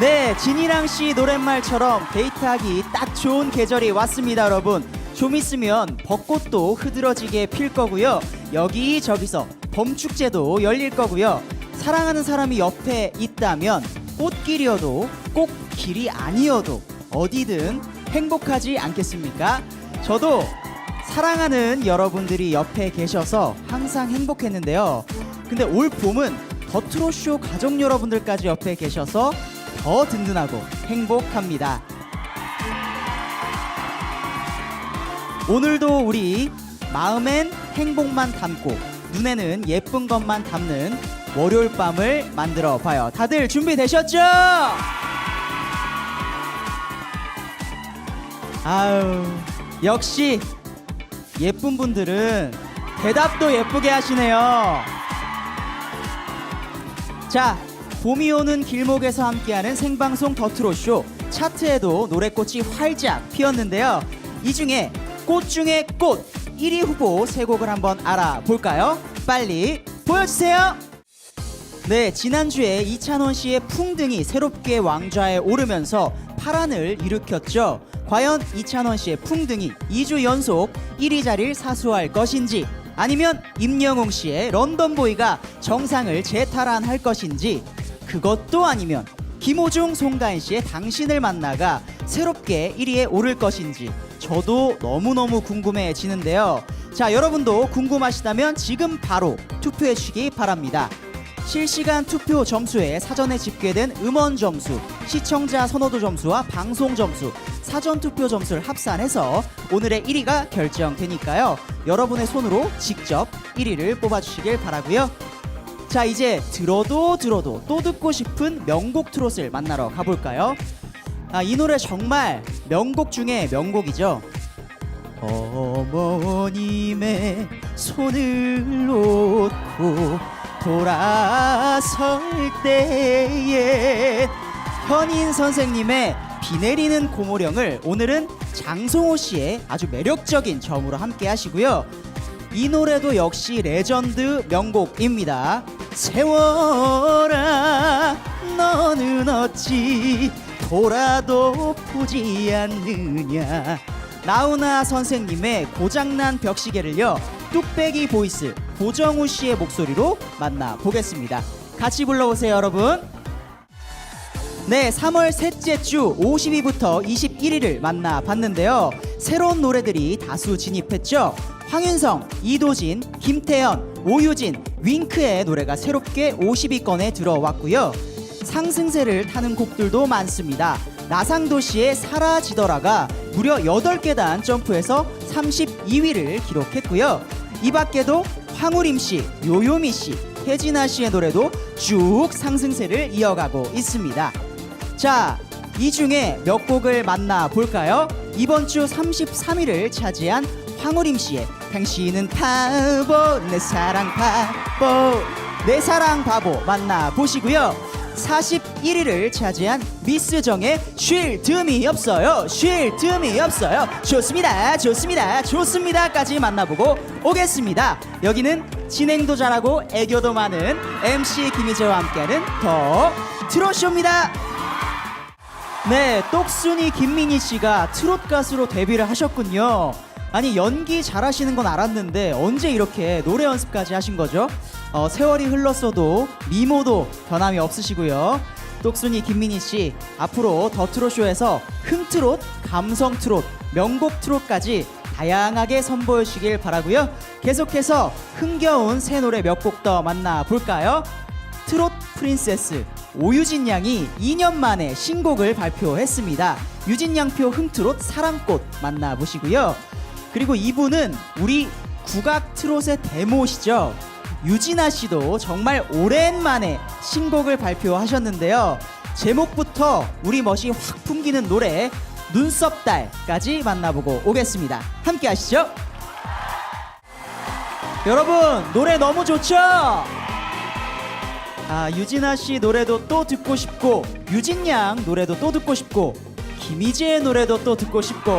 네, 진이랑 씨 노랫말처럼 데이트하기 딱 좋은 계절이 왔습니다, 여러분. 좀 있으면 벚꽃도 흐드러지게 필 거고요. 여기저기서 봄축제도 열릴 거고요. 사랑하는 사람이 옆에 있다면 꽃길이어도 꼭 길이 아니어도 어디든 행복하지 않겠습니까? 저도 사랑하는 여러분들이 옆에 계셔서 항상 행복했는데요. 근데 올 봄은 더트로쇼 가족 여러분들까지 옆에 계셔서 더 든든하고 행복합니다. 오늘도 우리 마음엔 행복만 담고 눈에는 예쁜 것만 담는 월요일 밤을 만들어 봐요. 다들 준비되셨죠? 아유, 역시 예쁜 분들은 대답도 예쁘게 하시네요. 자, 봄이 오는 길목에서 함께하는 생방송 더트로쇼 차트에도 노래꽃이 활짝 피었는데요. 이 중에 꽃 중에 꽃 1위 후보 세 곡을 한번 알아볼까요? 빨리 보여주세요. 네, 지난주에 이찬원 씨의 풍등이 새롭게 왕좌에 오르면서 파란을 일으켰죠. 과연 이찬원 씨의 풍등이 2주 연속 1위 자리를 사수할 것인지 아니면 임영웅 씨의 런던보이가 정상을 재탈환할 것인지 그것도 아니면 김호중 송가인 씨의 당신을 만나가 새롭게 1위에 오를 것인지 저도 너무너무 궁금해지는데요. 자, 여러분도 궁금하시다면 지금 바로 투표해 주시기 바랍니다. 실시간 투표 점수에 사전에 집계된 음원 점수, 시청자 선호도 점수와 방송 점수, 사전 투표 점수를 합산해서 오늘의 1위가 결정되니까요. 여러분의 손으로 직접 1위를 뽑아주시길 바라고요. 자, 이제 들어도 들어도 또 듣고 싶은 명곡 트롯을 만나러 가볼까요? 아, 이 노래 정말 명곡 중에 명곡이죠. 어머님의 손을 놓고 돌아설 때에 현인 선생님의 비 내리는 고모령을 오늘은 장송호 씨의 아주 매력적인 점으로 함께 하시고요. 이 노래도 역시 레전드 명곡입니다. 세워라. 너는 어찌 돌아도 보지 않느냐? 나훈아 선생님의 고장난 벽시계를요 뚝배기 보이스 고정우 씨의 목소리로 만나보겠습니다. 같이 불러보세요 여러분. 네, 3월 셋째 주 50위부터 21위를 만나봤는데요. 새로운 노래들이 다수 진입했죠. 황윤성, 이도진, 김태현, 오유진, 윙크의 노래가 새롭게 50위권에 들어왔고요. 상승세를 타는 곡들도 많습니다. 나상도 씨의 사라지더라가 무려 8계단 점프해서 32위를 기록했고요. 이 밖에도 황우림 씨, 요요미 씨, 혜진아 씨의 노래도 쭉 상승세를 이어가고 있습니다. 자, 이 중에 몇 곡을 만나 볼까요? 이번 주 33위를 차지한 황우림 씨의 당신은 바보 내 사랑 바보 내 사랑 바보 만나 보시고요. 41위를 차지한 미스정의 쉴 틈이 없어요. 쉴 틈이 없어요. 좋습니다. 좋습니다. 좋습니다까지 만나보고 오겠습니다. 여기는 진행도 잘하고 애교도 많은 MC 김희재와 함께하는 더 트롯쇼입니다. 네, 똑순이 김민희 씨가 트롯 가수로 데뷔를 하셨군요. 아니 연기 잘하시는 건 알았는데 언제 이렇게 노래 연습까지 하신 거죠? 어, 세월이 흘렀어도 미모도 변함이 없으시고요. 똑순이 김민희 씨 앞으로 더 트롯쇼에서 흥트롯, 감성 트롯, 명곡 트롯까지 다양하게 선보여 주시길 바라고요. 계속해서 흥겨운 새 노래 몇 곡 더 만나 볼까요? 트롯 프린세스 오유진 양이 2년 만에 신곡을 발표했습니다. 유진 양표 흥트롯 사랑꽃 만나보시고요. 그리고 이분은 우리 국악 트롯의 데모시죠. 유진아 씨도 정말 오랜만에 신곡을 발표하셨는데요. 제목부터 우리 멋이 확 풍기는 노래 눈썹 달까지 만나보고 오겠습니다. 함께 하시죠. 여러분 노래 너무 좋죠? 아 유진아 씨 노래도 또 듣고 싶고 유진 양 노래도 또 듣고 싶고 김희재의 노래도 또 듣고 싶고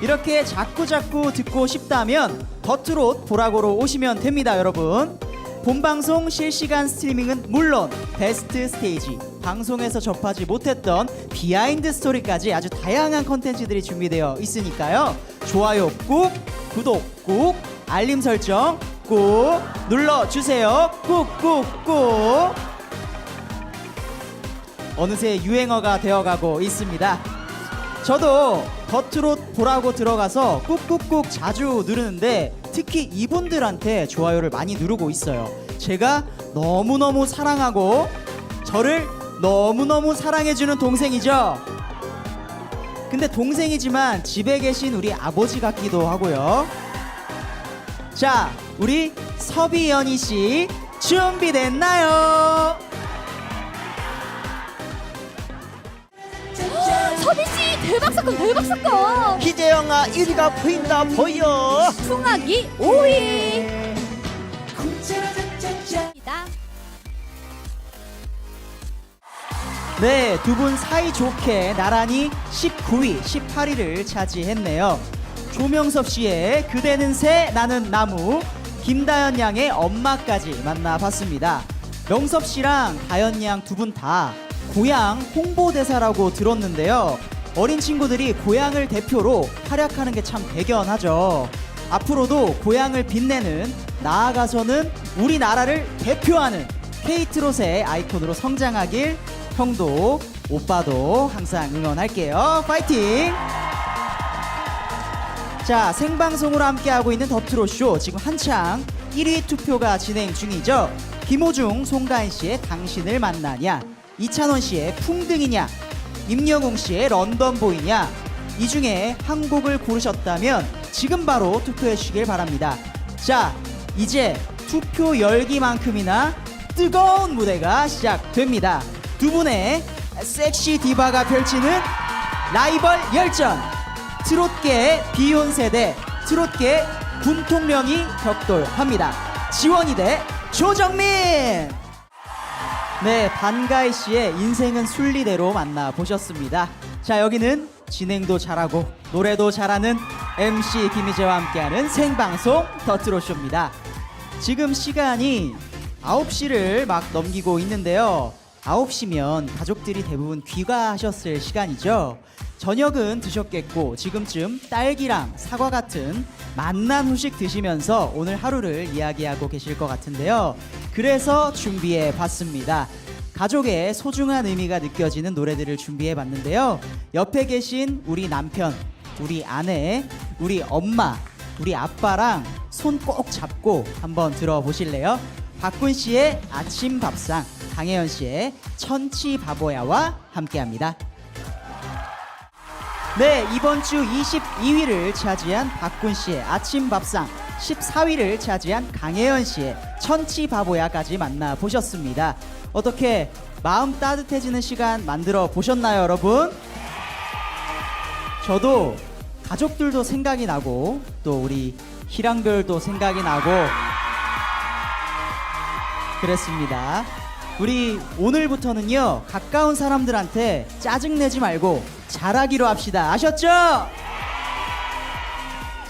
이렇게 자꾸 자꾸 듣고 싶다면 더트롯 보라고로 오시면 됩니다 여러분 본방송 실시간 스트리밍은 물론 베스트 스테이지 방송에서 접하지 못했던 비하인드 스토리까지 아주 다양한 컨텐츠들이 준비되어 있으니까요. 좋아요 꾹, 구독 꾹, 알림 설정 꾹 눌러주세요. 꾹꾹꾹. 어느새 유행어가 되어가고 있습니다. 저도 더트롯 보라고 들어가서 꾹꾹꾹 자주 누르는데 특히 이분들한테 좋아요를 많이 누르고 있어요. 제가 너무너무 사랑하고 저를 너무너무 사랑해주는 동생이죠. 근데 동생이지만 집에 계신 우리 아버지 같기도 하고요. 자, 우리 서비연희 씨 준비됐나요? 서빈 씨 대박 사건 대박 사건 희재영아 1위가 보인다 보여 풍악이 5위 네, 두 분 사이 좋게 나란히 19위, 18위를 차지했네요. 조명섭 씨의 그대는 새, 나는 나무, 김다연 양의 엄마까지 만나봤습니다. 명섭 씨랑 다연 양두 분 다 고향 홍보대사라고 들었는데요. 어린 친구들이 고향을 대표로 활약하는 게 참 대견하죠. 앞으로도 고향을 빛내는 나아가서는 우리나라를 대표하는 케이트롯의 아이콘으로 성장하길 형도 오빠도 항상 응원할게요. 파이팅! 자 생방송으로 함께하고 있는 더트롯쇼 지금 한창 1위 투표가 진행 중이죠. 김호중, 송가인 씨의 당신을 만나냐, 이찬원 씨의 풍등이냐, 임영웅 씨의 런던 보이냐 이 중에 한 곡을 고르셨다면 지금 바로 투표해 주시길 바랍니다. 자 이제 투표 열기만큼이나 뜨거운 무대가 시작됩니다. 두 분의 섹시 디바가 펼치는 라이벌 열전 트롯계 비욘세 대 트롯계 군통령이 격돌합니다. 지원이 대 조정민. 네, 반가이 씨의 인생은 순리대로 만나 보셨습니다. 자, 여기는 진행도 잘하고 노래도 잘하는 MC 김희재와 함께하는 생방송 더트로쇼입니다. 지금 시간이 9시를 막 넘기고 있는데요. 9시면 가족들이 대부분 귀가하셨을 시간이죠. 저녁은 드셨겠고 지금쯤 딸기랑 사과 같은 맛난 후식 드시면서 오늘 하루를 이야기하고 계실 것 같은데요. 그래서 준비해 봤습니다. 가족의 소중한 의미가 느껴지는 노래들을 준비해 봤는데요. 옆에 계신 우리 남편, 우리 아내, 우리 엄마, 우리 아빠랑 손 꼭 잡고 한번 들어보실래요? 박군 씨의 아침 밥상, 강혜연 씨의 천치 바보야와 함께 합니다. 네, 이번 주 22위를 차지한 박군 씨의 아침 밥상, 14위를 차지한 강혜연 씨의 천치 바보야까지 만나 보셨습니다. 어떻게 마음 따뜻해지는 시간 만들어 보셨나요, 여러분? 저도 가족들도 생각이 나고 또 우리 희랑별도 생각이 나고 그랬습니다. 우리 오늘부터는요 가까운 사람들한테 짜증 내지 말고 잘하기로 합시다. 아셨죠?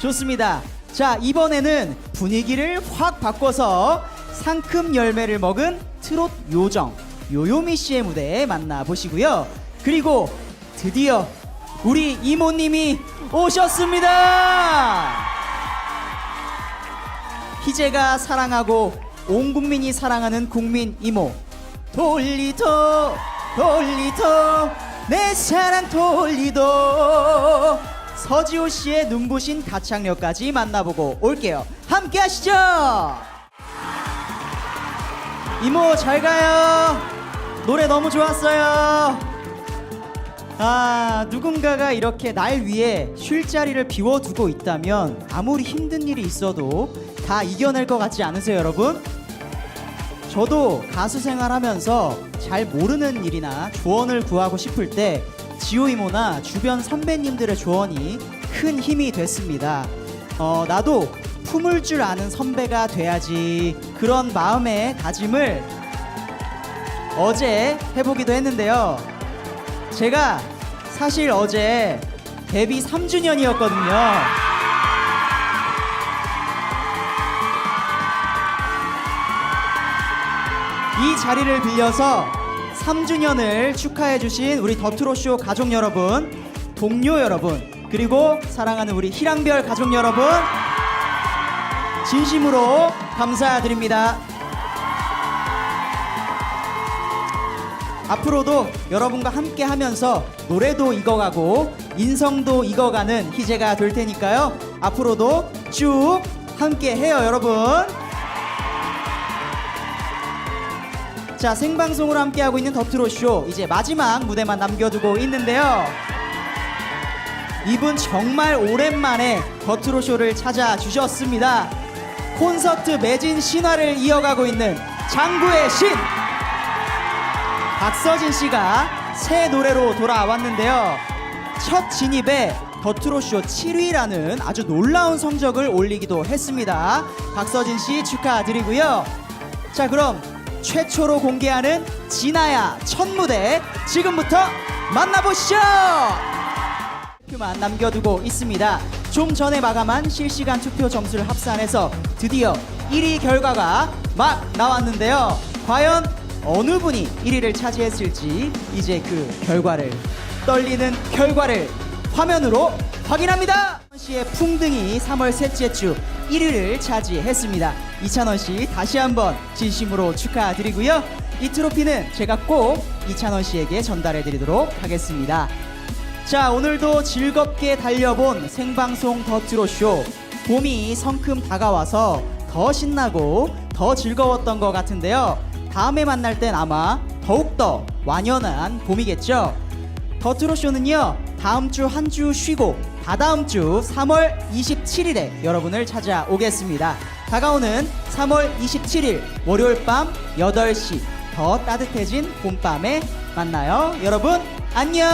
좋습니다. 자 이번에는 분위기를 확 바꿔서 상큼 열매를 먹은 트롯 요정 요요미 씨의 무대에 만나 보시고요. 그리고 드디어 우리 이모님이 오셨습니다. 희재가 사랑하고 온 국민이 사랑하는 국민 이모 돌리도 돌리도 내 사랑 돌리도 서지호 씨의 눈부신 가창력까지 만나보고 올게요. 함께 하시죠. 이모 잘 가요. 노래 너무 좋았어요. 아, 누군가가 이렇게 날 위해 쉴 자리를 비워두고 있다면 아무리 힘든 일이 있어도 다 이겨낼 것 같지 않으세요, 여러분? 저도 가수 생활하면서 잘 모르는 일이나 조언을 구하고 싶을 때 지호 이모나 주변 선배님들의 조언이 큰 힘이 됐습니다. 어, 나도 품을 줄 아는 선배가 돼야지 그런 마음의 다짐을 어제 해보기도 했는데요. 제가 사실 어제 데뷔 3주년이었거든요. 이 자리를 빌려서 3주년을 축하해주신 우리 더트로쇼 가족 여러분, 동료 여러분, 그리고 사랑하는 우리 희랑별 가족 여러분, 진심으로 감사드립니다. 앞으로도 여러분과 함께 하면서 노래도 익어가고 인성도 익어가는 희재가 될 테니까요. 앞으로도 쭉 함께 해요, 여러분. 자, 생방송으로 함께하고 있는 더트로쇼 이제 마지막 무대만 남겨두고 있는데요. 이분 정말 오랜만에 더트로쇼를 찾아주셨습니다. 콘서트 매진 신화를 이어가고 있는 장구의 신! 박서진 씨가 새 노래로 돌아왔는데요. 첫 진입에 더트로쇼 7위라는 아주 놀라운 성적을 올리기도 했습니다. 박서진 씨 축하드리고요. 자, 그럼 최초로 공개하는 진아야 첫 무대 지금부터 만나보시죠. 투표만 남겨두고 있습니다. 좀 전에 마감한 실시간 투표 점수를 합산해서 드디어 1위 결과가 막 나왔는데요. 과연 어느 분이 1위를 차지했을지 이제 그 결과를 떨리는 결과를 화면으로 확인합니다. 씨의 풍등이 3월 셋째 주 1위를 차지했습니다. 이찬원 씨 다시 한번 진심으로 축하드리고요. 이 트로피는 제가 꼭 이찬원 씨에게 전달해 드리도록 하겠습니다. 자 오늘도 즐겁게 달려본 생방송 더트로쇼 봄이 성큼 다가와서 더 신나고 더 즐거웠던 것 같은데요 다음에 만날 땐 아마 더욱더 완연한 봄이겠죠 더트로쇼는요 다음 주 한주 쉬고 다다음 주 3월 27일에 여러분을 찾아오겠습니다. 다가오는 3월 27일 월요일 밤 8시 더 따뜻해진 봄밤에 만나요. 여러분 안녕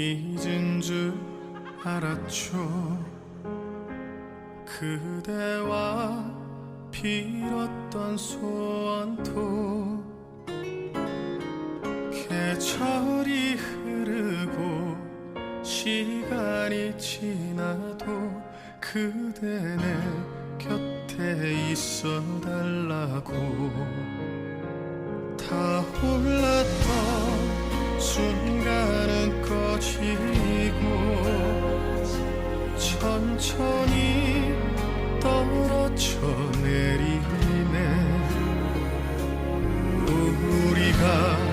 잊은 줄 알았죠. 그대와 빌었던 소원도 계절이 흐르고 시간이 지나도 그대 내 곁에 있어 달라고 타올랐던 순간 천천히 떨어져 내리네. 우리가